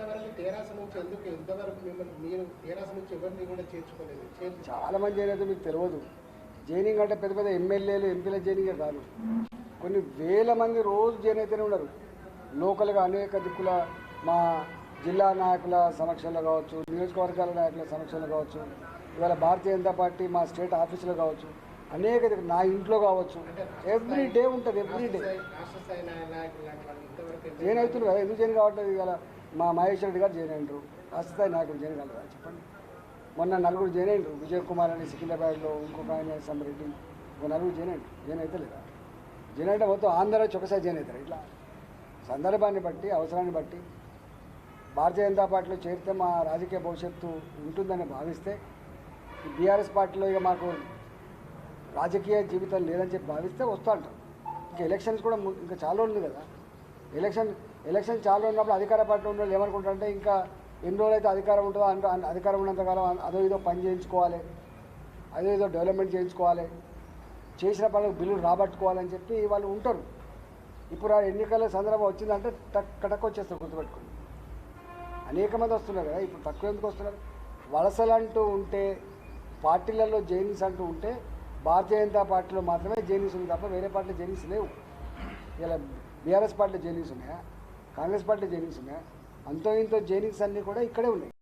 ఇంతవరకు నుంచి ఎందుకు ఇంతవరకు మిమ్మల్ని మీరు నుంచి ఎవరిని కూడా చేర్చుకోలేదు? చేర్చు. చాలా మంది చేయలేదు మీకు తెలియదు జైనింగ్ అంటే పెద్ద పెద్ద ఎమ్మెల్యేలు ఎంపీల జైనింగే కాదు. కొన్ని వేల మంది రోజు జైన్ అయితేనే ఉన్నారు. లోకల్గా అనేక దిక్కుల మా జిల్లా నాయకుల సమక్షంలో కావచ్చు నియోజకవర్గాల నాయకుల సమక్షంలో కావచ్చు ఇవాళ భారతీయ జనతా పార్టీ మా స్టేట్ ఆఫీసులో కావచ్చు అనేక దిక్కు నా ఇంట్లో కావచ్చు. ఎవ్రీ డే ఉంటుంది ఎవ్రీ డే. జైన్ కదా ఎందుకు జైన్ కావట్లేదు ఇవాళ? మా మహేష్ రెడ్డి గారు జాయిన్ అయినరు. రాష్ట్రస్థాయి నాయకుడు జైన్ కాలేదా. చెప్పండి. మొన్న నలుగురు జాయిన్ అయినరు. విజయ్ కుమార్ అని సికింద్రాబాద్లో ఇంకొక ఆయన సమ్రెడ్డి ఒక నలుగురు జాయిన్ అయినరు. జైన్ అయితే లేదా? జాయిన్ అయితే మొత్తం ఆంధ్ర ఒకసారి జైన్ అవుతారు? ఇట్లా సందర్భాన్ని బట్టి అవసరాన్ని బట్టి భారతీయ జనతా పార్టీలో చేరితే మా రాజకీయ భవిష్యత్తు ఉంటుందని భావిస్తే బీఆర్ఎస్ పార్టీలో ఇక మాకు రాజకీయ జీవితం లేదని చెప్పి భావిస్తే వస్తూ ఉంటాం ఇంకా ఎలక్షన్స్ కూడా ఇంకా చాలా ఉంది కదా. ఎలక్షన్ ఎలక్షన్ చాలా ఉన్నప్పుడు అధికార పార్టీ ఉన్న వాళ్ళు ఏమనుకుంటారంటే ఇంకా ఎన్ని రోజులు అయితే అధికారం ఉంటుందో అంత అధికారం ఉన్నంతకాలం అదో ఏదో పని చేయించుకోవాలి అదో ఏదో డెవలప్మెంట్ చేయించుకోవాలి చేసిన పనులకు బిల్లులు రాబట్టుకోవాలని చెప్పి వాళ్ళు ఉంటారు. ఇప్పుడు ఆ ఎన్నికల సందర్భం వచ్చిందంటే టక్ వచ్చేస్తారు గుర్తుపెట్టుకుని అనేక మంది వస్తున్నారు కదా ఇప్పుడు తక్కువ ఎందుకు వస్తున్నారు? వలసలు అంటూ ఉంటే పార్టీలలో జైనిస్ అంటూ ఉంటే భారతీయ జనతా పార్టీలో మాత్రమే జైనిస్ ఉంది తప్ప వేరే పార్టీలో జైనిస్ లేవు. ఇలా బీఆర్ఎస్ పార్టీలో జైనిస్ ఉన్నాయా? కాంగ్రెస్ పార్టీ జైనింగ్స్ ఉన్నాయి. అంతో ఇంతో జైనింగ్స్ అన్నీ కూడా ఇక్కడే ఉన్నాయి.